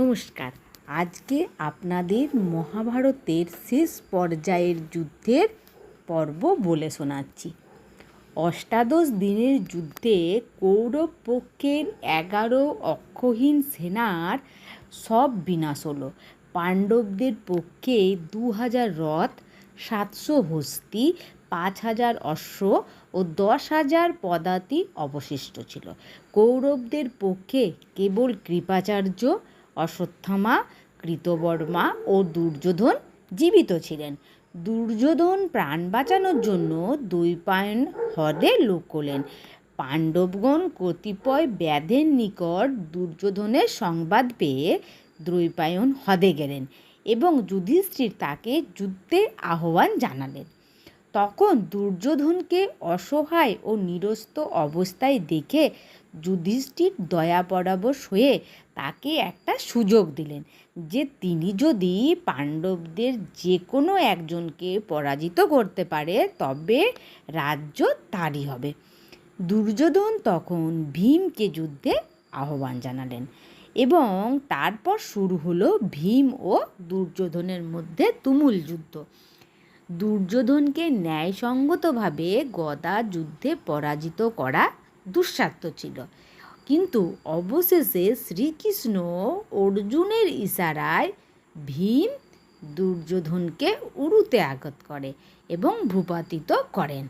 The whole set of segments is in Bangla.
নমস্কার। আজকে আপনাদের মহাভারতের শেষ পর্যায়ের যুদ্ধের পর্ব বলে শোনাচ্ছি। অষ্টাদশ দিনের যুদ্ধে কৌরব পক্ষের এগারো অক্ষহীন সেনার সব বিনাশ হলো। পাণ্ডবদের পক্ষে দু হাজার রথ, সাতশো হস্তি পাঁচ হাজার অশ্ব ও দশ হাজার পদাতি অবশিষ্ট ছিল। কৌরবদের পক্ষে কেবল কৃপাচার্য অশ্বত্থামা, কৃতবর্মা ও দুর্যোধন জীবিত ছিলেন। দুর্যোধন প্রাণ বাঁচানোর জন্য দ্বৈপায়ন হ্রদে করলেন পাণ্ডবগণ কতিপয় ব্যাধের নিকট দুর্যোধনের সংবাদ পেয়ে দ্রৈপায়ন হ্রদে গেলেন এবং যুধিষ্ঠির তাকে যুদ্ধে আহ্বান জানালেন। তখন দুর্যোধনকে অসহায় ও নিরস্ত অবস্থায় দেখে যুধিষ্ঠির দয়া পরাবশ হয়ে তাকে একটা সুযোগ দিলেন যে তিনি যদি পাণ্ডবদের যে কোনো একজনকে পরাজিত করতে পারে, তবে রাজ্য তারই হবে। দুর্যোধন তখন ভীমকে যুদ্ধে আহ্বান জানালেন এবং তারপর শুরু হলো ভীম ও দুর্যোধনের মধ্যে তুমুল যুদ্ধ। দুর্যোধনকে ন্যায়সঙ্গতভাবে গদা যুদ্ধে পরাজিত করা দুঃসাধ্য ছিল। কিন্তু অবশেষে শ্রীকৃষ্ণ অর্জুনের ইশারায় ভীম দুর্যোধনকে উড়ুতে আঘাত করে এবং ভূপাতিত করেন।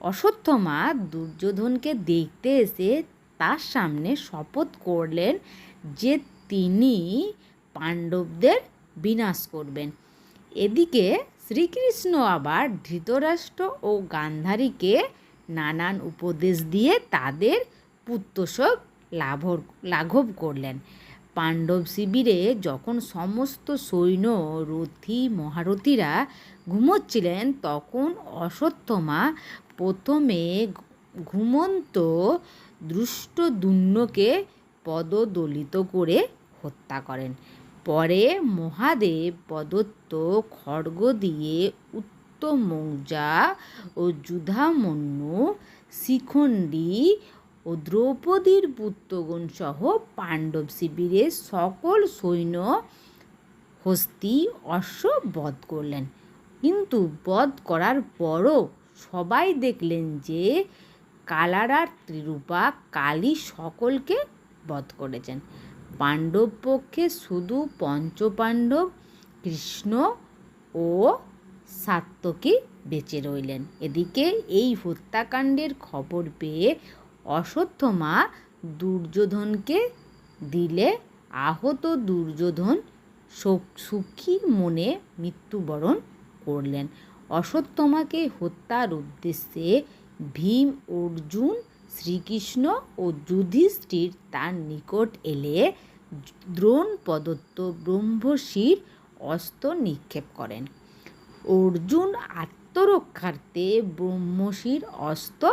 অশ্বত্থমা দুর্যোধনকে দেখতে এসে তার সামনে শপথ করলেন যে তিনি পাণ্ডবদের বিনাশ করবেন। এদিকে শ্রীকৃষ্ণ আবার ধৃতরাষ্ট্র ও গান্ধারীকে নানান উপদেশ দিয়ে তাদের পুত্রশোক লাভ লাঘব করলেন। পাণ্ডব শিবিরে যখন সমস্ত সৈন্য, রথী, মহারথীরা ঘুমোচ্ছিলেন, তখন অশ্বত্থমা প্রথমে ঘুমন্ত দুষ্টদুন্নকে পদদলিত করে হত্যা করেন। পরে মহাদেব প্রদত্ত খড়গ দিয়ে উত্তমৌজা ও যুধামন্যু, শিখণ্ডী ও দ্রৌপদীর পুত্রগণ সহ পাণ্ডব শিবিরের সকল সৈন্য হস্তি অশ্ব বধ করলেন। কিন্তু বধ করার পরও সবাই দেখলেন যে কালারার ত্রিরূপা কালী সকলকে বধ করেছেন। পাণ্ডব পক্ষে শুধু পঞ্চপাণ্ডব, কৃষ্ণ ও সাত্যকী বেঁচে রইলেন। এদিকে এই হত্যাকাণ্ডের খবর পেয়ে অশ্বত্থমা দুর্যোধনকে দিলে আহত দুর্যোধন সুখী মনে মৃত্যুবরণ করলেন। অশ্বত্থমাকে হত্যার উদ্দেশ্যে ভীম অর্জুন শ্রীকৃষ্ণ ও যুধিষ্ঠির তার নিকট এলে দ্রোণ প্রদত্ত ব্রহ্মশির অস্ত্র নিক্ষেপ করেন। অর্জুন আত্মরক্ষার্থে ব্রহ্মশির অস্ত্র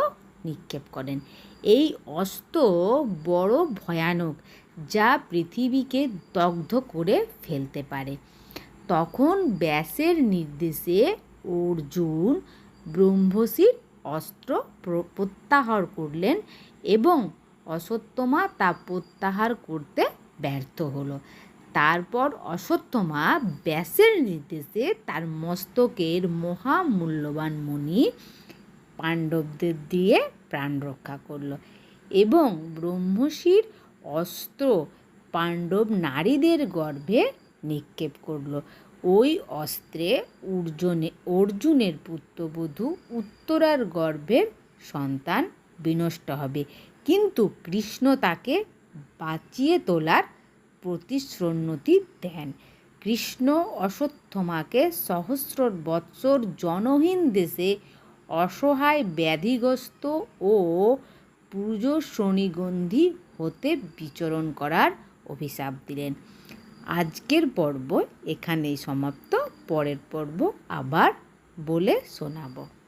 নিক্ষেপ করেন। এই অস্ত্র বড় ভয়ানক, যা পৃথিবীকে দগ্ধ করে ফেলতে পারে। তখন ব্যাসের নির্দেশে অর্জুন ব্রহ্মশির অস্ত্র প্রত্যাহার করলেন এবং অশ্বত্থমা তা প্রত্যাহার করতে ব্যর্থ হলো। তারপর অশ্বত্থমা ব্যাসের নির্দেশে তার মস্তকের মহামূল্যবান মণি পাণ্ডবদের দিয়ে প্রাণ রক্ষা করল এবং ব্রহ্মশির অস্ত্র পাণ্ডব নারীদের গর্ভে নিক্ষেপ করল। ওই অস্ত্রে অর্জুনে, অর্জুনের পুত্রবধূ উত্তরার গর্ভের সন্তান বিনষ্ট হবে। কিন্তু কৃষ্ণ তাকে বাঁচিয়ে তোলার প্রতিশ্রুতি দেন। কৃষ্ণ অশ্বত্থমাকে সহস্র বৎসর জনহীন দেশে অসহায়, ব্যাধিগ্রস্ত ও পুজো শনিগন্ধি হতে বিচরণ করার অভিশাপ দিলেন। আজকের পর্ব এখানেই সমাপ্ত। পরের পর্ব আবার বলে শোনাবো।